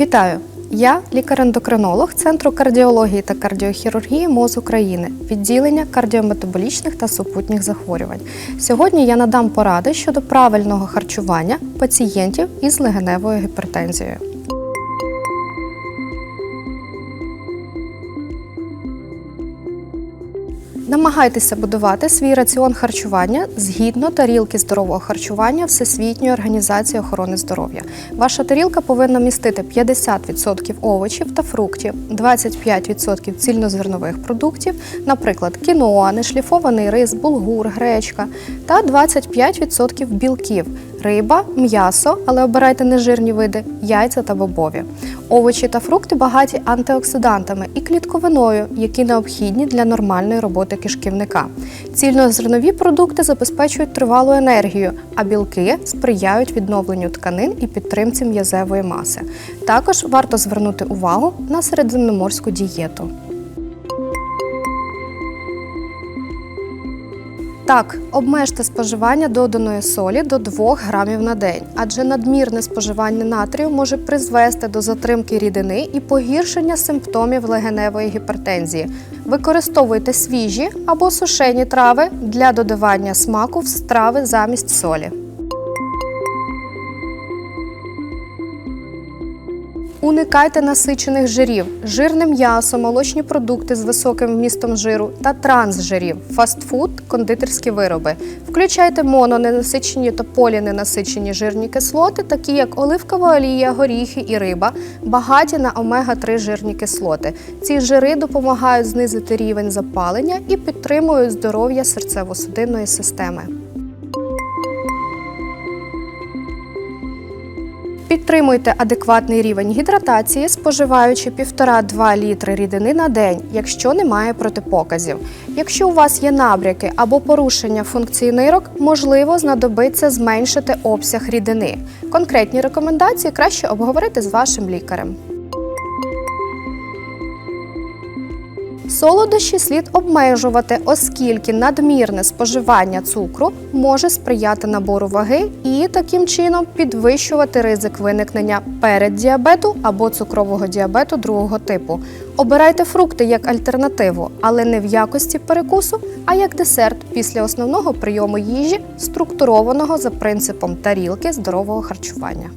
Вітаю! Я лікар-ендокринолог Центру кардіології та кардіохірургії МОЗ України, відділення кардіометаболічних та супутніх захворювань. Сьогодні я надам поради щодо правильного харчування пацієнтів із легеневою гіпертензією. Намагайтеся будувати свій раціон харчування згідно тарілки здорового харчування Всесвітньої організації охорони здоров'я. Ваша тарілка повинна містити 50% овочів та фруктів, 25% цільнозернових продуктів, наприклад, кіноа, нешліфований рис, булгур, гречка, та 25% білків. Риба, м'ясо, але обирайте нежирні види, яйця та бобові. Овочі та фрукти багаті антиоксидантами і клітковиною, які необхідні для нормальної роботи кишківника. Цільнозернові продукти забезпечують тривалу енергію, а білки сприяють відновленню тканин і підтримці м'язевої маси. Також варто звернути увагу на середземноморську дієту. Так, обмежте споживання доданої солі до 2 грамів на день, адже надмірне споживання натрію може призвести до затримки рідини і погіршення симптомів легеневої гіпертензії. Використовуйте свіжі або сушені трави для додавання смаку в страви замість солі. Уникайте насичених жирів, жирне м'ясо, молочні продукти з високим вмістом жиру та трансжирів, фастфуд, кондитерські вироби. Включайте мононенасичені та поліненасичені жирні кислоти, такі як оливкова олія, горіхи і риба, багаті на омега-3 жирні кислоти. Ці жири допомагають знизити рівень запалення і підтримують здоров'я серцево-судинної системи. Підтримуйте адекватний рівень гідратації, споживаючи 1,5-2 літри рідини на день, якщо немає протипоказів. Якщо у вас є набряки або порушення функції нирок, можливо знадобиться зменшити обсяг рідини. Конкретні рекомендації краще обговорити з вашим лікарем. Солодощі слід обмежувати, оскільки надмірне споживання цукру може сприяти набору ваги і таким чином підвищувати ризик виникнення переддіабету або цукрового діабету другого типу. Обирайте фрукти як альтернативу, але не в якості перекусу, а як десерт після основного прийому їжі, структурованого за принципом тарілки здорового харчування.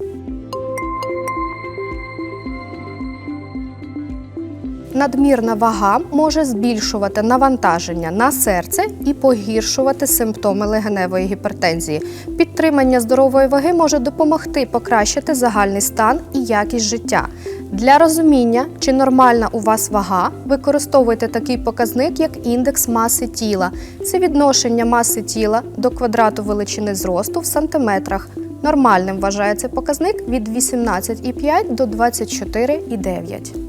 Надмірна вага може збільшувати навантаження на серце і погіршувати симптоми легеневої гіпертензії. Підтримання здорової ваги може допомогти покращити загальний стан і якість життя. Для розуміння, чи нормальна у вас вага, використовуйте такий показник, як індекс маси тіла. Це відношення маси тіла до квадрату величини зросту в сантиметрах. Нормальним вважається показник від 18,5 до 24,9.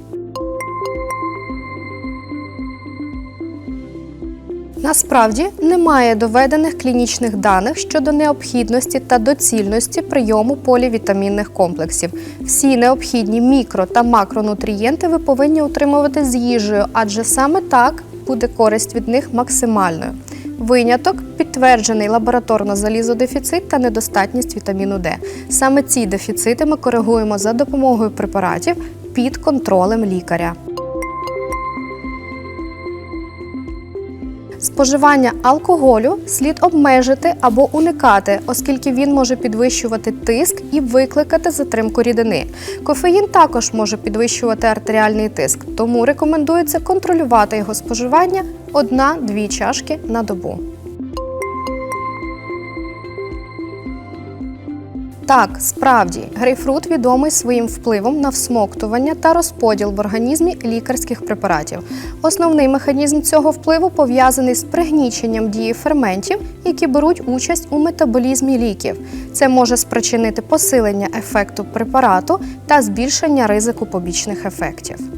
Насправді немає доведених клінічних даних щодо необхідності та доцільності прийому полівітамінних комплексів. Всі необхідні мікро та макронутрієнти ви повинні отримувати з їжею, адже саме так буде користь від них максимальною. Виняток підтверджений лабораторно залізодефіцит та недостатність вітаміну Д. Саме ці дефіцити ми коригуємо за допомогою препаратів під контролем лікаря. Споживання алкоголю слід обмежити або уникати, оскільки він може підвищувати тиск і викликати затримку рідини. Кофеїн також може підвищувати артеріальний тиск, тому рекомендується контролювати його споживання 1-2 чашки на добу. Так, справді, грейпфрут відомий своїм впливом на всмоктування та розподіл в організмі лікарських препаратів. Основний механізм цього впливу пов'язаний з пригніченням дії ферментів, які беруть участь у метаболізмі ліків. Це може спричинити посилення ефекту препарату та збільшення ризику побічних ефектів.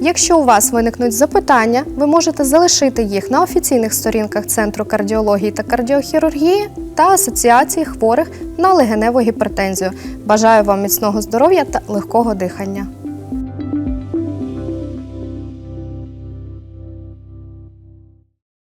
Якщо у вас виникнуть запитання, ви можете залишити їх на офіційних сторінках Центру кардіології та кардіохірургії та Асоціації хворих на легеневу гіпертензію. Бажаю вам міцного здоров'я та легкого дихання.